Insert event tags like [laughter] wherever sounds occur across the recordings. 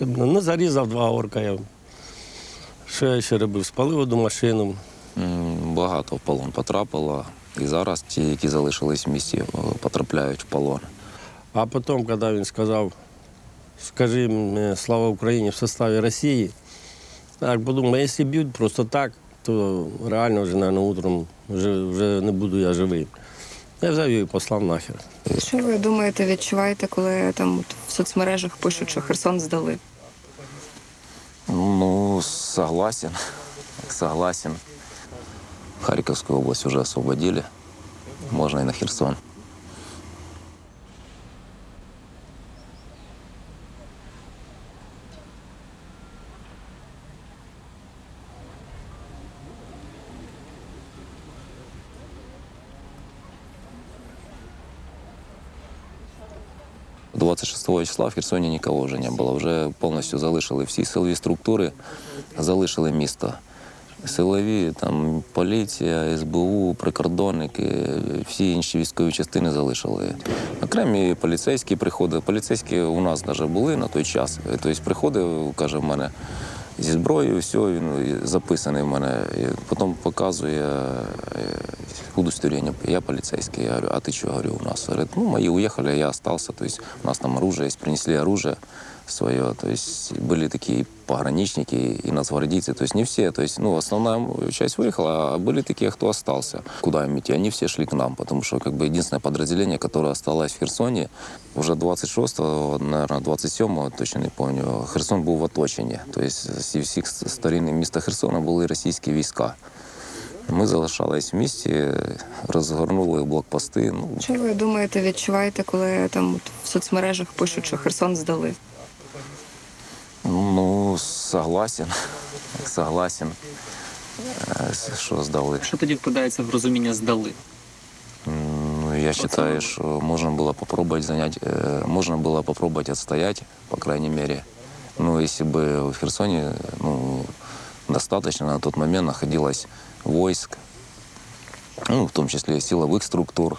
Ну, зарізав два орка. Я. Що я ще робив? Спалив одну машину. Багато в полон потрапило. І зараз ті, які залишились в місті, потрапляють в полон. А потім, коли він сказав, скажи мені слава Україні в составі Росії, так подумав, якщо б'ють просто так, то реально вже, мабуть, утром вже, вже не буду я живий. Я взяв її і послав нахер. Що ви думаєте, відчуваєте, коли там от в соцмережах пишуть, що Херсон здали? Ну, согласен. Согласен. Харьковскую область уже освободили. Можно и на Херсон. – 26 числа в Херсоні нікого вже не було. Вже повністю залишили всі силові структури, залишили місто. Силові, там поліція, СБУ, прикордонники, всі інші військові частини залишили. Окремі поліцейські приходили. Поліцейські у нас навіть були на той час. Тобто приходив, каже, в мене зі зброєю, все, він записаний в мене. І потім показує е, удостоверение. Я поліцейський. Я говорю, а ти що Говорю, у нас. Говорит, ну, мої уїхали, я залишився, То есть у нас там оружие принесли оружие своє. Тобто були такие пограничники и нацгвардейцы. То есть не все. То есть, ну, основная часть выехала, а были такие, кто остался. Куда им идти? Они все шли к нам, потому что как бы единственное подразделение, которое осталось в Херсоне, уже 26-го, наверное, 27-го, точно не помню, Херсон був в оточенні. Тобто зі всіх сторін міста Херсона були російські війська. Ми залишались в місті, розгорнули блокпости. Ну, Що ви думаєте, відчуваєте, коли там от в соцмережах пишуть, що Херсон здали? ну согласен. [laughs] Согласен. Е, Що здали. Що тоді вкладається в розуміння здали? Ну, я считаю, что можно было попробовать занять, э, можно было попробовать отстоять, по крайней мере. Ну, если бы в Херсоне, ну, достаточно на тот момент находилось войск, ну, в том числе и силовых структур,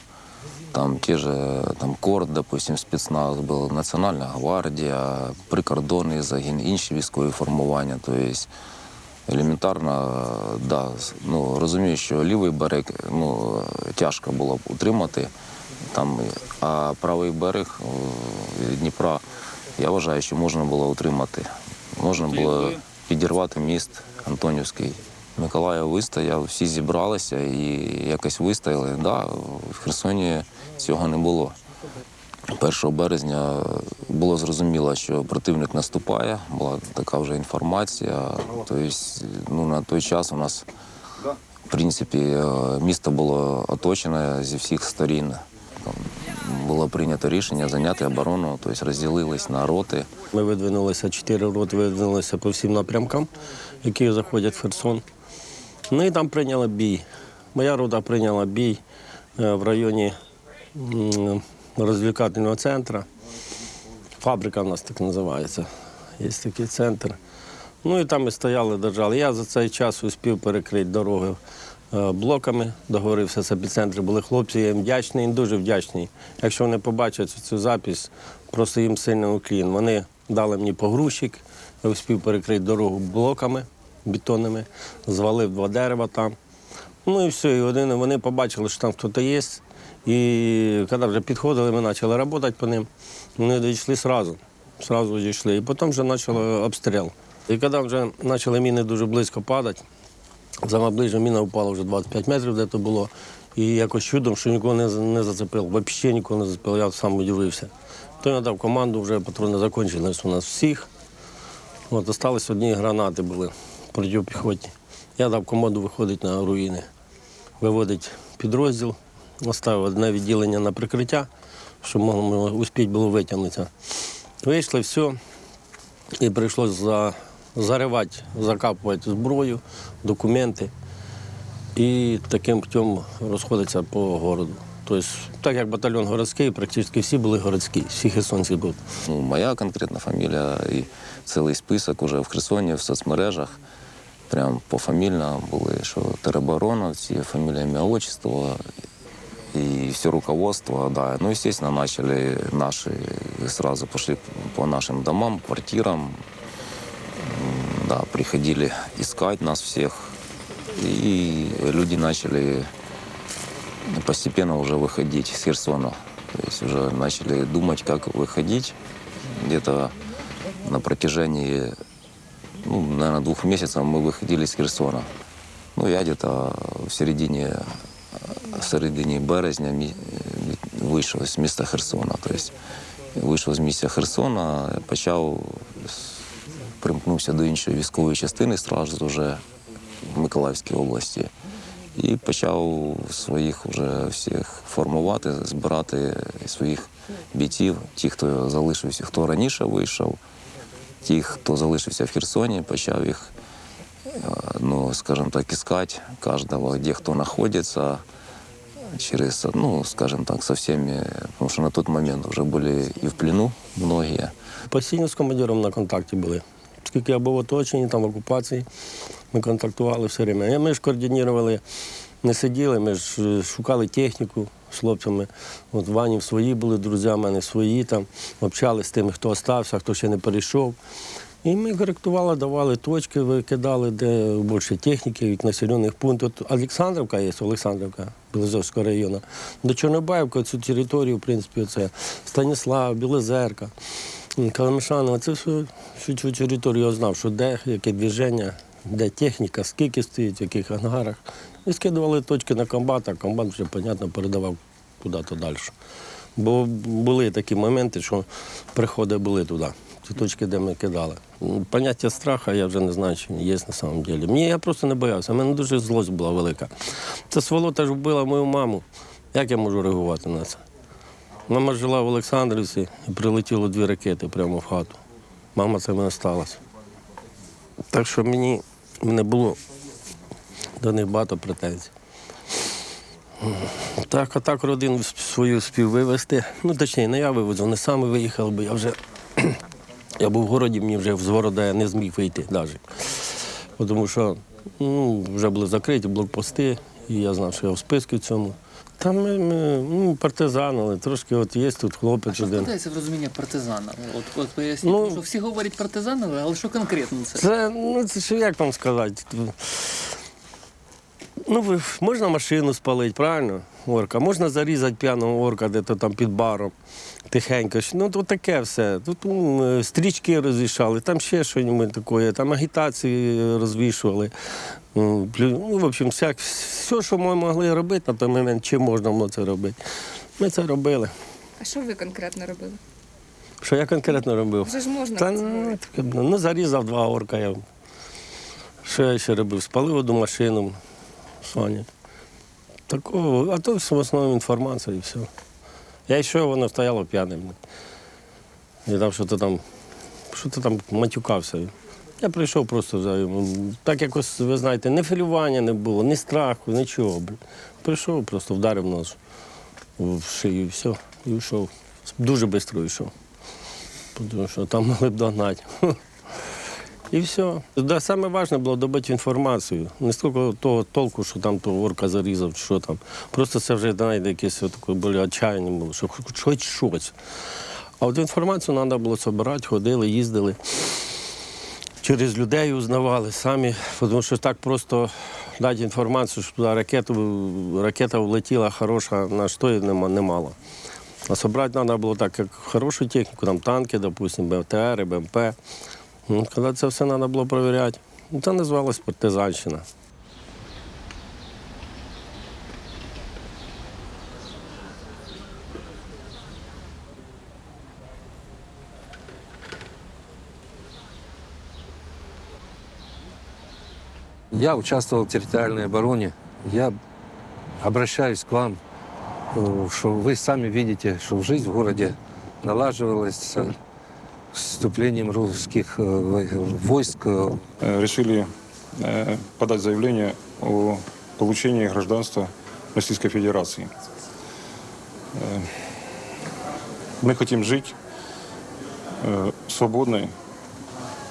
там те же, там КОРД, допустим, спецназ был, Національна гвардія, прикордонний загін, інші військові формування. Тобто елементарно, да, ну, розумію, що лівий берег ну, тяжко було б утримати, там, а правий берег е, Дніпра, я вважаю, що можна було утримати. Можна було підірвати міст Антонівський. Миколаїв вистояв, всі зібралися і якось вистояли. Да, в Херсоні цього не було. 1 березня було зрозуміло, що противник наступає, була така вже інформація. Тобто, ну, на той час у нас, в принципі, е, місто було оточене зі всіх сторін. Було прийнято рішення зайняти оборону, тобто розділились на роти. Ми видвинулися, чотири роти видвинулися по всім напрямкам, які заходять в Херсон. І там прийняли бій. Моя рота прийняла бій е, в районі м, розвлекательного центру. Фабрика в нас так називається. Є такий центр. Ну і там ми стояли, держали. Я за цей час успів перекрити дороги е, блоками. Договорився з епіцентром. Були хлопці, я їм вдячний, їм дуже вдячний. Якщо вони побачать цю запись, просто їм сильно уклін. Вони дали мені погрузчик, я успів перекрити дорогу блоками бетонними, звалив два дерева там. Ну і все, і вони, вони побачили, що там хтось є. І коли вже підходили, ми почали працювати по ним. Вони дійшли одразу. Сразу дійшли. І потім вже почали обстріл. І коли вже почали міни дуже близько падати, саме ближче міна впала вже 25 метрів, де то було. І якось чудом, що нікого не, не зацепило. Взагалі нікого не зацепило, я сам удивився. То я дав команду, вже патрони закінчились у нас всіх. От, остались одні гранати були протипіхотні. Я дав команду виходити на руїни, виводить підрозділ, оставив одне відділення на прикриття, щоб могли успіти було витягнутися. Вийшли, все, і прийшлося за, заривати, закапувати зброю, документи і таким путем розходитися по городу. Тобто, так як батальйон городський, практично всі були городські, всі херсонські тут. Ну, моя конкретна фамілія і цілий список уже в Херсоні, в соцмережах. Прям пофамільно були, що теробороновці, фамілія ім'я отчество. и все руководство, да. Ну, естественно, начали наши, сразу пошли по нашим домам, квартирам, М, да, приходили искать нас всех, и люди начали постепенно уже выходить из Херсона. То есть уже начали думать, как выходить. Где-то на протяжении, ну, наверное, двух месяцев мы выходили из Херсона. Ну, я где-то в середине, в середині березня вийшов з міста Херсона. Тобто вийшов з міста Херсона, почав примкнувся до іншої військової частини стражу вже в Миколаївській області. І почав своїх вже всіх формувати, збирати своїх бійців, ті, хто залишився, хто раніше вийшов, ті, хто залишився в Херсоні, почав їх, е, ну, скажімо так, искать каждого, где кто находится, через, ну, скажем так, со всеми, потому что на тот момент уже были и в плену многие. Постійно з командиром на контакті були. Оскільки я був в оточенні, там в окупації, ми контактували все время. Ми ж координували, не сиділи, ми ж е, шукали техніку з хлопцями. От Вані свої були друзі, в мене свої там, общались з тими, хто остався, хто ще не перейшов. І ми коректували, давали точки, викидали, де більше техніки, від населених пунктів. Олександрівка є, Олександрівка, Білозорського району. До Чорнобаївки цю територію, в принципі, це Станіслав, Білозерка, Каламішанова. Це всю цю територію я знав, що де, яке движення, де техніка, скільки стоїть, в яких ангарах. І скидували точки на комбат, а комбат вже, понятно, передавав куди-то далі. Бо були такі моменти, що приходи були туди, ті точки, де ми кидали. Поняття страха я вже не знаю, чи є на самом деле. Мені я просто не боявся. У мене дуже злость була велика. Ця сволота ж вбила мою маму. Як я можу реагувати на це? Мама жила в Олександрівці і прилетіло дві ракети прямо в хату. Мама це мене сталася. Так що мені не було до них багато претензій. Так, а так родину свою спів вивезти. Ну, точніше, не я вивезу, вони самі виїхали, бо я вже [clears throat] я був в городі, мені вже з города я не зміг вийти навіть. Тому що ну, вже були закриті блокпости, і я знав, що я в списку в цьому. Там ми, ми ну, партизанили, трошки от є тут А хлопець що один. складається в розуміння партизана? От, от поясніть, Ну, тому що всі говорять партизанили, але що конкретно це? Це, ну, це що як вам сказати? Ну, ви- можна машину спалити, правильно? Орка. Можна зарізати п'яного орка, де то там під баром. Тихенько. Ну, то таке все. Тут е, стрічки розвішали, там ще щось таке, там агітації розвішували. Плю- Ну, в общем, всяк, все, що ми могли робити на той момент, чи можна було це робити. Ми це робили. А що ви конкретно робили? Що я конкретно робив? Вже ж можна Та, ну, ну, зарізав два орка. Я. Що я ще робив? Спалив одну машину Соні. Такого, а то в основному інформація і все. Я йшов, воно стояло п'яним. І там що-то там, що-то там матюкався. Я прийшов просто за так якось, ви знаєте, ні хвилювання не було, ні страху, нічого. Прийшов, просто вдарив нож в шию, і все, і йшов. Дуже швидко йшов тому що там могли б догнати. [laughs] І все. Да, саме важне було добити інформацію. Не стільки того толку, що там того орка зарізав, що там. Просто це вже знаєте, якесь таке були отчаяння було, що хоч щось. А от інформацію треба було збирати, ходили, їздили. Через людей узнавали самі, тому що так просто дати інформацію, що туди ракету, ракета влетіла хороша, на що нема, немало. А собрати треба було так, як хорошу техніку, там танки, допустим, БТР, БМП. Ну, Коли це все треба було перевіряти, ну, це називалось партизанщина. Я участвовал в территориальной обороне. Я обращаюсь к вам, э, что вы сами видите, что жизнь в городе налаживалась с вступлением русских э, во- войск. э, решили подать заявление о получении гражданства Российской Федерации. Мы хотим жить в свободной,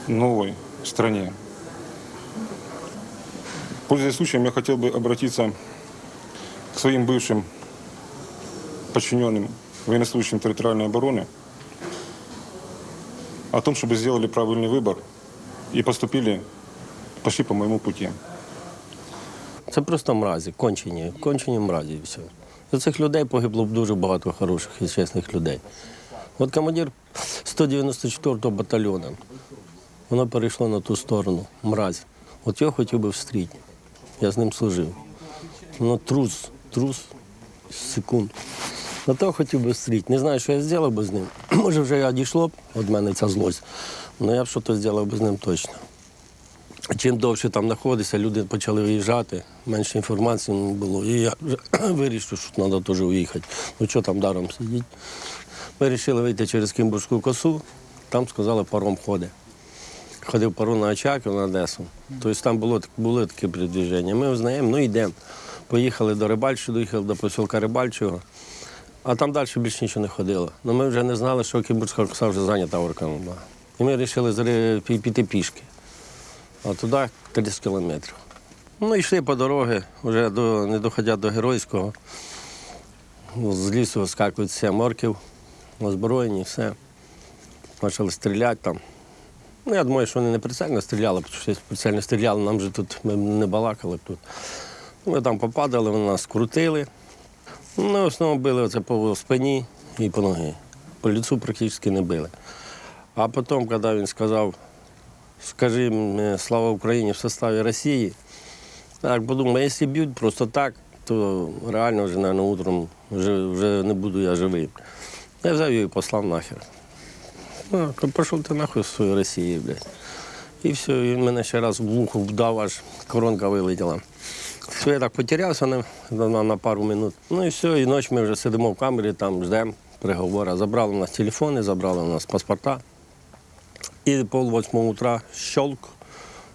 новой стране. Пользуясь случаем, я хотел бы обратиться к своим бывшим подчиненным военнослужащим территориальной обороны о том, чтобы сделали правильный выбор и поступили, пошли по моему пути. Це просто мразі, кончені, кончені мразі і все. За цих людей погибло б дуже багато хороших і чесних людей. От командир 194-го батальйону, воно перейшло на ту сторону, мразь. От його хотів би встріти. Я з ним служив. Ну, трус, трус секунд. На того хотів би встріти. Не знаю, що я зробив би з ним. [clears throat] Може, вже я одійшло б від мене ця злость. але я б щось зробив би з ним точно. Чим довше там знаходився, люди почали виїжджати, менше інформації було. І я вже [clears throat] вирішив, що треба теж уїхати. Ну що там даром сидіти. Вирішили вийти через Кимбурську косу, там сказали, паром ходить. Ходив паром на Очаків, на Одесу. Тобто там було, були такі передвіження. Ми узнаємо, ну йдемо. Поїхали до Рибальчого, доїхали до посілка Рибальчого, а там далі більше нічого не ходило. Ну ми вже не знали, що Кимбурська коса вже зайнята була. І ми вирішили піти пішки а туди 30 кілометрів. Ну, йшли по дорогі, вже до, не доходя до Геройського. Ну, З лісу вискакують сім орків, озброєні, все. Почали стріляти там. Ну, я думаю, що вони не прицельно стріляли, тому що прицельно стріляли, нам же тут ми не балакали тут. Ми там попадали, вони нас крутили. Ну, в основному били оце по спині і по ноги. По ліцу практично не били. А потім, коли він сказав, скажи слава Україні в составі Росії. Так, подумав, якщо б'ють просто так, то реально вже, наверное, утром вже, вже не буду я живий. Я взяв її і послав нахер. Ну, пішов ти нахуй з своєї Росії, блядь. І все, і мене ще раз в вухо вдав, аж коронка вилетіла. Все, я так потерявся на, на, на пару минут. Ну і все, і ночі ми вже сидимо в камері, там ждемо приговора. Забрали у нас телефони, забрали у нас паспорта. І пол восьмого утра щолк.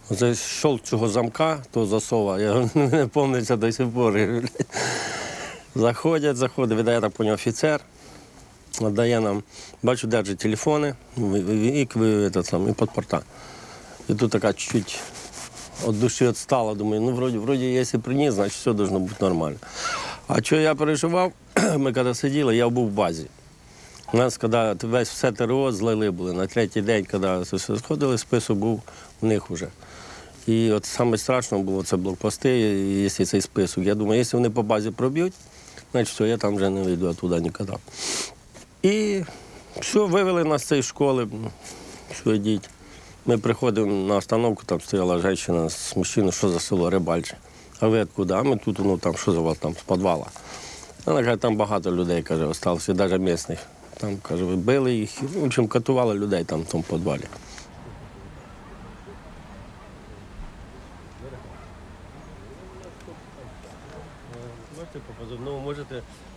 Оце щолк цього замка, то засова, я [laughs] не пам'ятаю до сих пор. Заходять, заходить, видає так поняв офіцер, дає нам, бачу, держить телефони і, і, і, паспорта. І тут така чуть-чуть від душі відстала, думаю, ну вроді, вроді, якщо приніс, значить все должно бути нормально. А що я переживав, [clears throat] ми коли сиділи, я був в базі. У нас, коли весь все ТРО злили були, на третій день, коли сходили, список був у них вже. І от саме страшно було це блокпости, якщо цей список. Я думаю, якщо вони по базі проб'ють, значить все, я там вже не вийду оттуда ніколи. І все, вивели нас з цієї школи, що йдіть. Ми приходимо на остановку, там стояла жінка з мужчиною, що за село Рибальче. А ви откуда? А ми тут, ну там, що за вас там, з підвала. Вона каже, там багато людей, каже, осталося, навіть місних. Там, каже, били їх, в общем, катували людей там в тому підвалі.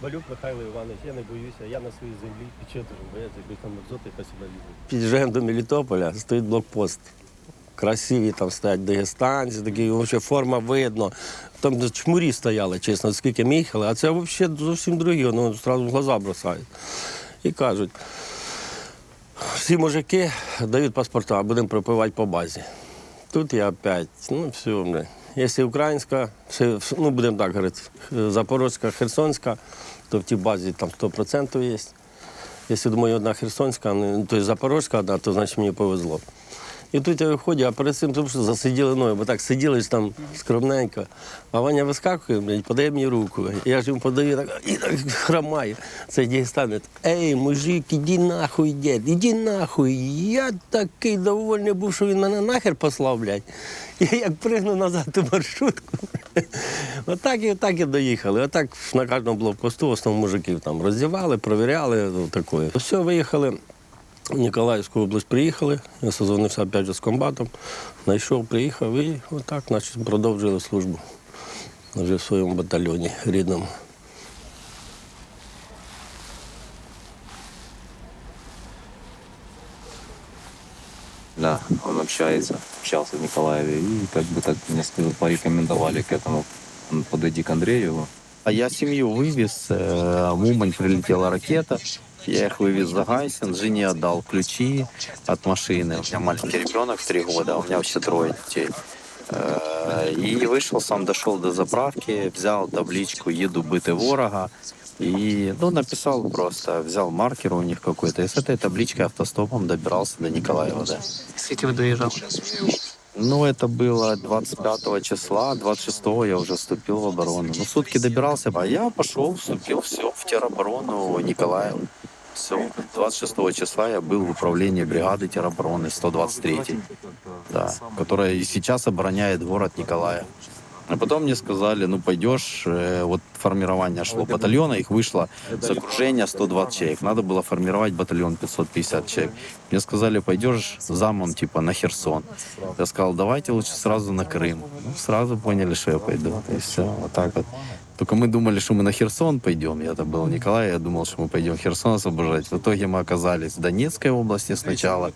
Балюк Михайло Іванович, я не боюся, я на своїй землі, чого ти бояться, якби там екзоти лізуть. Під'їжджаємо до Мелітополя, стоїть блокпост. Красиві там стоять дагестанці, такі взагалі форма видно. Там чмурі стояли, чесно, скільки ми їхали, а це взагалі зовсім другі, ну, одразу в глаза бросають. І кажуть, всі мужики дають паспорта, будемо пропивати по базі. Тут я опять, ну все, бля. Якщо українська, ну будемо так говорити, Запорозька, Херсонська, то в тій базі там 100% є. Якщо думаю, одна Херсонська, ну, то є Запорозька одна, то значить мені повезло. І тут я виходжу, а перед цим тому що засиділи мною, бо так сиділи ж там скромненько. А Ваня вискакує, блядь, подає мені руку. Я ж йому подаю так, і так хромаю. Цей дігестан. Ей, мужик, іди нахуй, дід, іди нахуй. Я такий довольний був, що він мене нахер послав, блядь. Я як пригнув назад ту маршрутку. [laughs] Отак і отак і доїхали. Отак на кожному блокпосту в основному мужиків там роздівали, провіряли. ну. Все, виїхали. В Ніколаївську область приїхали, я созвонився опять же з комбатом, знайшов, приїхав і отак значить, продовжили службу вже в своєму батальйоні рідному. Да, он общается, общался в Николаеве, и как бы так мне сказали, порекомендовали к этому. М, Подойди к Андрееву. А я семью вывез, э, в Умань прилетела ракета, я их вывез за Гайсен, жене отдал ключи от машины. У меня маленький ребенок, три года, а у меня вообще трое детей. Э, И вышел, сам дошел до заправки, взял табличку «Еду бити ворога». И, ну, написал просто, взял маркер у них какой-то, и с этой табличкой автостопом добирался до Николаева, да. Скільки ви доїжджали? Ну, это было 25 числа, 26 я уже вступил в оборону. Ну, сутки добирался, а я пошел, вступил все в тероборону Николаева. Все. 26 числа я был в управлении бригады теробороны 123 да, которая и сейчас обороняет город Николаев. А потом мне сказали, ну пойдешь, э, вот формирование шло батальона, их вышло с окружения 120 человек. Надо было формировать батальон 550 человек. Мне сказали, пойдешь замом типа на Херсон. Я сказал, давайте лучше сразу на Крым. Ну, сразу поняли, что я пойду. И все, вот так вот. Только мы думали, что мы на Херсон пойдем. Я-то был в Николае, я думал, что мы пойдем Херсон освобождать. В итоге мы оказались в Донецкой области сначала,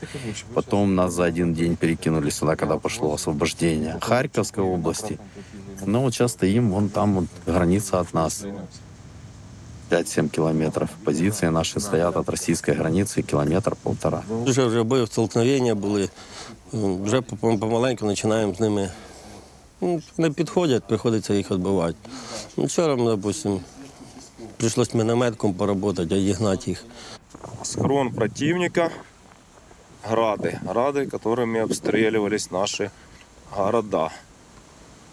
потом нас за один день перекинули сюда, когда пошло освобождение Харьковской области. Ну, вот сейчас стоим, вон там вот граница от нас. 5-7 километров. Позиции наши стоят от российской границы километр-полтора. Бої, столкновення були. М, Вже по- помаленьку починаємо з ними. Ну, Не підходять, приходиться їх відбивати. Ну, Вчора, допустим, прийшлось мінометком поработати, а їх гнати їх. схрон противника, грады, грады, которыми обстреливались наши города.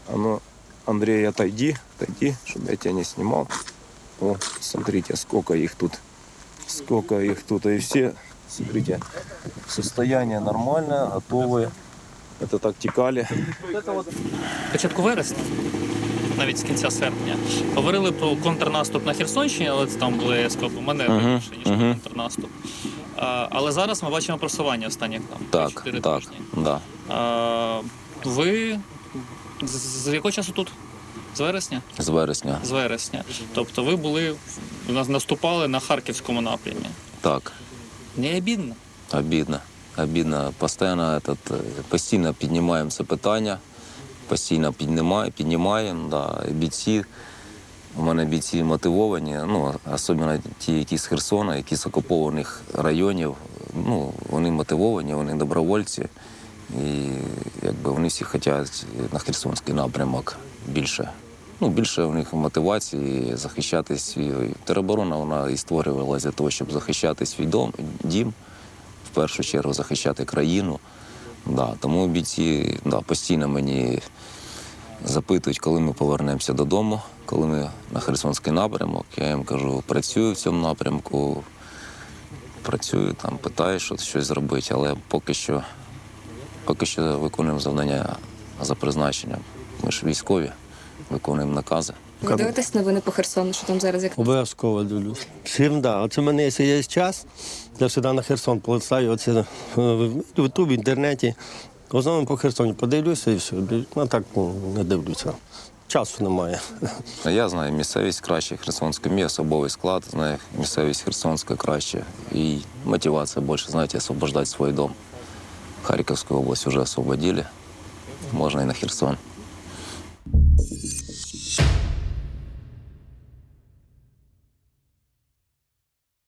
А ну, Андрей, отойди, отойди, чтобы я тебя не снимал. О, смотрите, сколько их тут, сколько их тут, и все, смотрите, состояние нормальное, готовые. Это так текали. початку вересня, навіть з кінця серпня, говорили про контрнаступ на Херсонщині, але це там були скопи маневри Мгм, більше, ніж мгм. контрнаступ. А, але зараз ми бачимо просування останніх там Так, 4 так, тижні. да. А, ви з, з якого часу тут? З вересня? З вересня. З вересня. Тобто ви були наступали на харківському напрямі. Так. Не обідно. Обідно. Обідно. Постійно, этот, постійно піднімаємо це питання, постійно піднімаємо, піднімаємо. Да. Бійці, у мене бійці мотивовані, ну, особливо ті, які з Херсона, які з окупованих районів. Ну, вони мотивовані, вони добровольці. І якби вони всі хочуть на Херсонський напрямок більше. Ну, більше у них мотивації захищати свій. Тероборона вона і створювалася для того, щоб захищати свій дом, дім, в першу чергу захищати країну. Да, тому бійці да, постійно мені запитують, коли ми повернемося додому, коли ми на Херсонський напрямок. Я їм кажу, працюю в цьому напрямку, працюю там, питаю, що щось зробити, але поки що, поки що виконуємо завдання за призначенням. Ми ж військові, виконуємо накази. Ви дивитесь новини по Херсону, що там зараз як Обов'язково дивлюсь. Всім, да. Оце в мене, якщо є час, я завжди на Херсон полицаю, оце е, в Ютубі, в інтернеті. В основному по Херсоні подивлюся і все. Ну так ну, не дивлюся. Часу немає. Я знаю місцевість краще, Херсонська, мій особовий склад, знаю місцевість Херсонська краще. І мотивація більше, знаєте, освобождати свій дом. Харківську область вже освободили, можна і на Херсон.